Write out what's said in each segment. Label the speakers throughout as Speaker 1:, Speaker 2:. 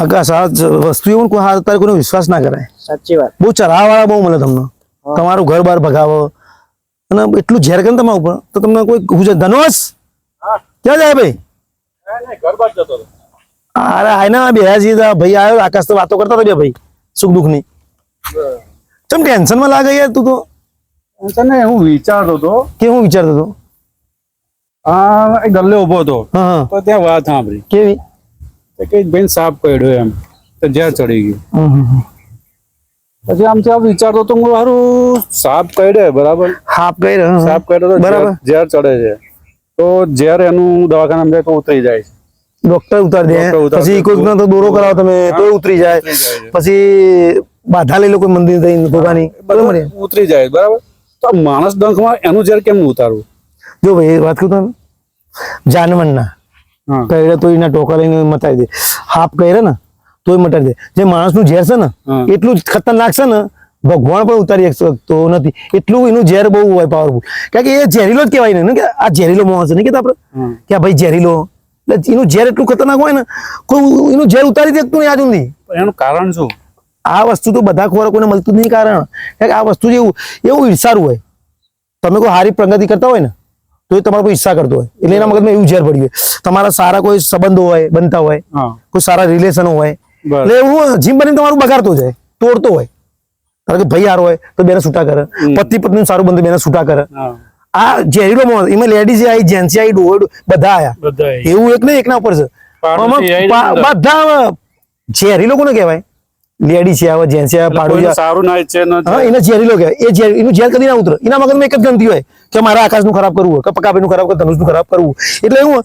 Speaker 1: આકાશ આ વસ્તુ એવું કોઈ અત્યારે તારે વિશ્વાસ ના કરાય.
Speaker 2: સાચી વાત.
Speaker 1: બહુ ચરાવાળા બહુ મળે તમને. તમારું ઘર બાર ભગાવો. અને એટલું ઝેર કરે તમારા ઉપર? તો તમને કોઈ ગુજરાત ધનોસ ક્યાં જાય ભાઈ? અરે હા ના બે છીએ ભાઈ આવ્યો આકાશ તો વાતો કરતા હતા બે ભાઈ સુખ દુઃખની ચમ ટેન્શનમાં લાગે યાર તું તો?
Speaker 3: તને હું વિચારતો હતો.
Speaker 1: કે હું વિચારતો હતો?
Speaker 3: આ ગલ્લે ઊભો હતો. તો ત્યાં વાત સાંભળી.
Speaker 1: કેવી?
Speaker 3: તો કે બેન સાપ પડ્યો એમ તો જ્યાં ચડી ગયું. પછી આમ ત્યાં વિચારતો તો હું સારું સાપ કરડે બરાબર?
Speaker 1: સાપ ગઈ
Speaker 3: સાપ કરડે તો
Speaker 1: બરાબર.
Speaker 3: ઝેર ચડે છે. તો ઝેર એનું દવાખાના જાય તો ઉતરી જાય
Speaker 1: ડોક્ટર ઉતાર દે પછી. કોઈક તો દોરો કરાવો તમે તો ઉતરી જાય. પછી બાધા લઈ લો કોઈ મંદિર થઈને ભગવાની બરાબર
Speaker 3: ઉતરી જાય બરાબર? તો માણસ ડંખમાં એનું ઝેર કેમ ઉતારવું?
Speaker 1: જો ભાઈ વાત કરું તને જાનવરના. કઈડે તો એના ટોકા લઈને મટાડી દે. હાફ કઈરે ને તોય મટાડી દે. જે માણસનું ઝેર છે ને એટલું જ ખતરનાક છે ને ભગવાન પણ ઉતારી શકતો નથી. એટલું એનું ઝેર બહુ હોય પાવરફુલ કારણ કે એ ઝેરીલો જ કહેવાય ને કે આ ઝેરીલો માણસ છે નહીં કહેતા આપણે કે ભાઈ ઝેરીલો. એટલે એનું ઝેર એટલું ખતરનાક હોય ને કોઈ એનું ઝેર ઉતારી દેતું નહીં આજ સુધી.
Speaker 3: એનું કારણ શું?
Speaker 1: આ વસ્તુ તો બધા ખોરાક કોઈને મળતું જ નહીં કારણ. કારણ કે આ વસ્તુ જેવું એવું ઈર્ષારું હોય. તમે કોઈ સારી પ્રગતિ કરતા હોય ને તો એ તમારા કોઈ ઈચ્છા કરતો હોય. એટલે એના મગજમાં એવું ઝેર પડ્યું હોય. તમારા સારા કોઈ સંબંધો હોય બનતા હોય કોઈ સારા રિલેશનો હોય એટલે એવું જીમ બનીને તમારું બગાડતો જાય તોડતો હોય. ધારો કે ભાઈ હારો હોય તો બેને છૂટા કરે. પતિ પત્ની સારું બંધ બેને છૂટા કરે. આ ઝેરીલો માણસ એમાં લેડીઝ આવી જેન્ટ્સ આવી ડોડ બધા આયા. એવું એક ને એકના ઉપર છે. બધા ઝેરી લોકો કોને કહેવાય. લેડીઝ છે આવે જેન્ટ્સ છે પાડોશી
Speaker 3: સારું ના છે
Speaker 1: હા એને ઝેરીલો કહેવાય એ ઝેર એનું ઝેર કદી ના ઉતરે. એના મગજમાં એક જ ગંતી હોય કે મારા આકાશનું ખરાબ કરવું કે પકાભાઈનું ખરાબ કરવું ધનુષનું ખરાબ કરવું એટલે હું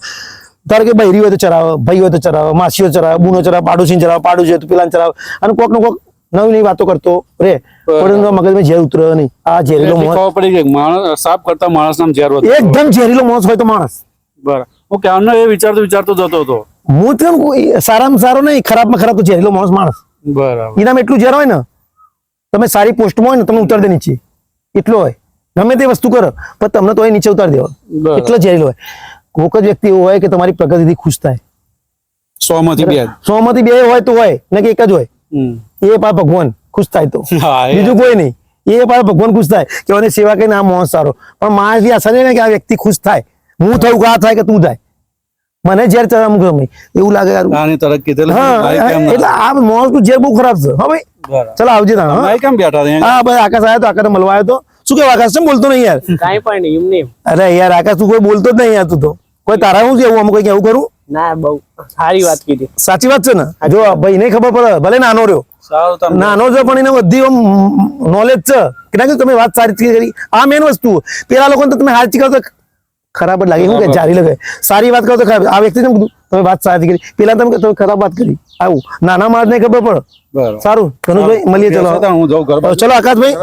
Speaker 1: ધારો કે બહેરી હોય તો ચરાવે ભાઈ હોય તો ચરાવે માસીઓ ચરાવે બુનો ચરાવે પાડોશી ચરાવે પાડોશી હોય તો પેલા ચરાવે. અને કોક નો કોક નવી નવી વાતો કરતો રે પણ એના મગજમાં ઝેર ઉતરે નહીં. આ ઝેરીલો માણસ
Speaker 3: પડી ગઈ માણસ સાફ કરતા માણસ નામ ઝેર
Speaker 1: એકદમ ઝેરીલો માણસ હોય તો માણસ.
Speaker 3: બરાબર. હું ક્યારનો એ વિચારતો વિચારતો જતો હતો.
Speaker 1: હું તો એ સારામાં સારો નહીં ખરાબમાં ખરાબ તો ઝેરીલો માણસ માણસ.
Speaker 3: બરાબર.
Speaker 1: એનામાં એટલું ઝેર હોય ને તમે સારી પોસ્ટમાં હોય ને તમને ઉતાર દે નીચે એટલો હોય. ગમે તે વસ્તુ કરો પણ તમને તો નીચે ઉતાર દેવા. એટલો ઝેરીલો હોય. કોક જ વ્યક્તિ એવો હોય કે તમારી પ્રગતિથી ખુશ થાય.
Speaker 3: સો માંથી બે.
Speaker 1: સો માંથી બે હોય તો હોય ને કે એક જ હોય. એ પા ભગવાન ખુશ થાય તો. બીજું કોઈ નહીં. એ પા ભગવાન ખુશ થાય કે મને સેવા કરીને આ મોહ સારો. પણ માણસ આશા નહીં ને કે આ વ્યક્તિ ખુશ થાય. હું થયું કે આ થાય કે તું થાય. મને ઝેર ચરમ ગમે એવું લાગે યાર.
Speaker 3: નાની તરફ કીધેલું
Speaker 1: હા? એટલે આ માણસનું ઝેર બહુ ખરાબ છે. હા ભાઈ. ચલો આવજે તા હા.
Speaker 3: ભાઈ કેમ બેઠા રહ્યા
Speaker 1: હા ભાઈ આકાશ આયો તો આકાશ મળવા આવ્યો તો. શું કેવા આકાશ કેમ બોલતો નહીં યાર?
Speaker 2: કાઈ પણ નહીં એમ નહીં.
Speaker 1: અરે યાર આકાશ તું કોઈ બોલતો જ નહીં યાર તું તો. કોઈ તારા શું જેવું આમ કોઈ કેવું કરું?
Speaker 2: ના બહુ સારી વાત કીધી.
Speaker 1: સાચી વાત છે ને? જો ભાઈ નહીં ખબર પડે ભલે નાનો રહ્યો. નાનો છે પણ એને બધી નોલેજ છે. કે ના તમે વાત સારી કરી. આ મેન વસ્તુ. પેલા લોકોને તમે સાચી કહો તો ખરાબ જ લાગે. શું કે જારી લગે. સારી વાત કરો તો ખરાબ. આ વ્યક્તિ તમે વાત સારી કરી. પેલા તમે કે તમે ખરાબ વાત કરી. આવું. નાના માણસ ને ખબર પડે. સારું. ધનુષભાઈ મળીએ. ચલો.
Speaker 3: હું જાઉં ઘર.
Speaker 1: ચલો આકાશભાઈ.